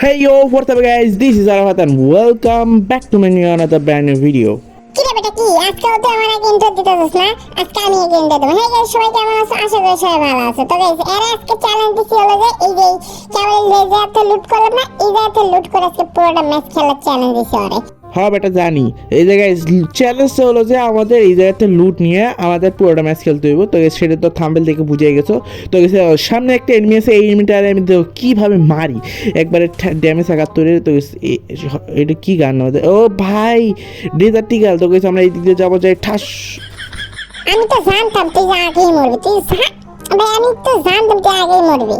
Hey yo, what's up guys? This is Arafat and welcome back to my new another brand new video. কিরে বেটা কি? আজকে তো আমার এক ইন্টার দিতে না? আজকে আমি এক ইন্টার দেবো। হ্যাঁ guys, সবাই কেমন আছো? আশা করি সবাই ভালো আছে। তো গাইস এর আজকে চ্যালেঞ্জ হলো যে এই যে লুট করলাম না এই লুট করে আজকে পুরোটা ম্যাচ খেলার চ্যালেঞ্জ দিছি ওরে। হ্যাঁ বেটা জানি। এই জায়গায় চ্যালেঞ্জটা হলো যে আমাদের এই জায়গাতে লুট নিয়ে আমাদের পুরোটা ম্যাচ খেলতে হইব। তো সেটা তো থাম্বেল থেকে বুঝে গেছো। তো সামনে একটা এনিমি আছে এই এনিমিটারে আমি কীভাবে মারি। একবারে ড্যামেজ একাত্তরে তো এটা কি গান আমাদের ও ভাই ডেজার্টি গাল তো guys, আমরা এই দিক দিয়ে যাব যাই ঠাস। আমি তো জানতাম তুই আগেই মরবি তুই আমি তো জানতাম তুই আগেই মরবি।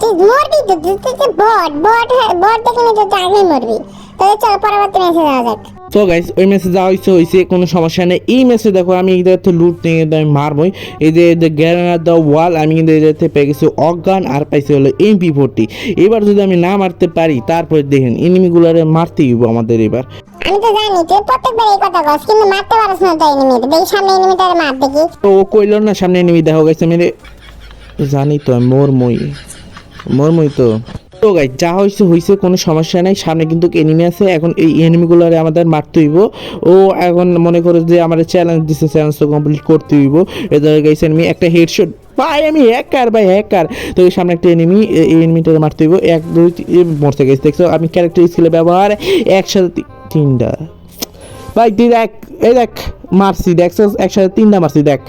তুই মরবি তো তুই বট বট বট দেখে তো আগেই মরবি। তাহলে চল পরবর্তী ম্যাচে যাওয়া যাক। তো গাইস ওই ম্যাচে যা হয়েছে হয়েছে কোনো সমস্যা নেই। এই ম্যাচে দেখো আমি জায়গাতে লুট নিয়ে কিন্তু আমি মারবই। এই যে গ্যারানার দ্য ওয়াল আমি কিন্তু জায়গাতে পেয়ে গেছি অজ্ঞান আর পাইছি হলো এমপি ফোরটি এবার যদি আমি না মারতে পারি তারপরে দেখেন এনিমিগুলারে মারতেই হইব আমাদের এবার। আমি তো জানি তুই প্রত্যেকবার এই কথা কস কিন্তু মারতে পারছ না তো এনিমিতে দেখি সামনে এনিমিটারে মার দেখি। তো ও কইল না সামনে এনিমি দেখা গেছে মেরে জানি তো আমি মোরমই। মোরমই তো। তো গাই যা হয়েছে হয়েছে কোনো সমস্যা নাই। সামনে কিন্তু এনিমি আছে। এখন এই এনিমিগুলোরে আমাদের মারতে হইব। ও এখন মনে করো যে আমার চ্যালেঞ্জ দিচ্ছে চ্যালেঞ্জ তো কমপ্লিট করতে হইব। এদের গাইছে এনিমি একটা হেডশট ভাই, আমি হ্যাকার ভাই হ্যাকার তো এই সামনে একটা এনিমি এই এনিমিটারে মারতে হইব। এক, দুই মরতে গেছে দেখছ? আমি ক্যারেক্টার স্কিলে ব্যবহার একসাথে তিনটা। ভাই, তুই দেখ, এই দেখ, মারছি, দেখছ? একসাথে তিনটা মারছি, দেখ।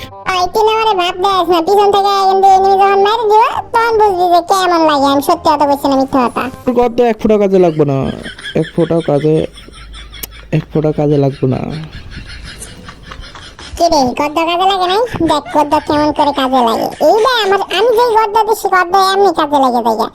আমারে ভাব দেয় না পিছন থেকে কিন্তু এনিমি যখন মারি দিব তখন বুঝবি যে কেমন লাগে। আমি সত্যি কথা বলছি না মিথ্যা কথা। কত এক ফোঁটা কাজে লাগবে না। এক ফোঁটা কাজে এক ফোঁটা কাজে লাগবে না। কি রে গদ্দ কাজে লাগে নাই? দেখ গদ্দ কেমন করে কাজে লাগে। এই দেখ আমার আমি যেই গদ্দ দিছি গদ্দ এমনি কাজে লাগে দেখা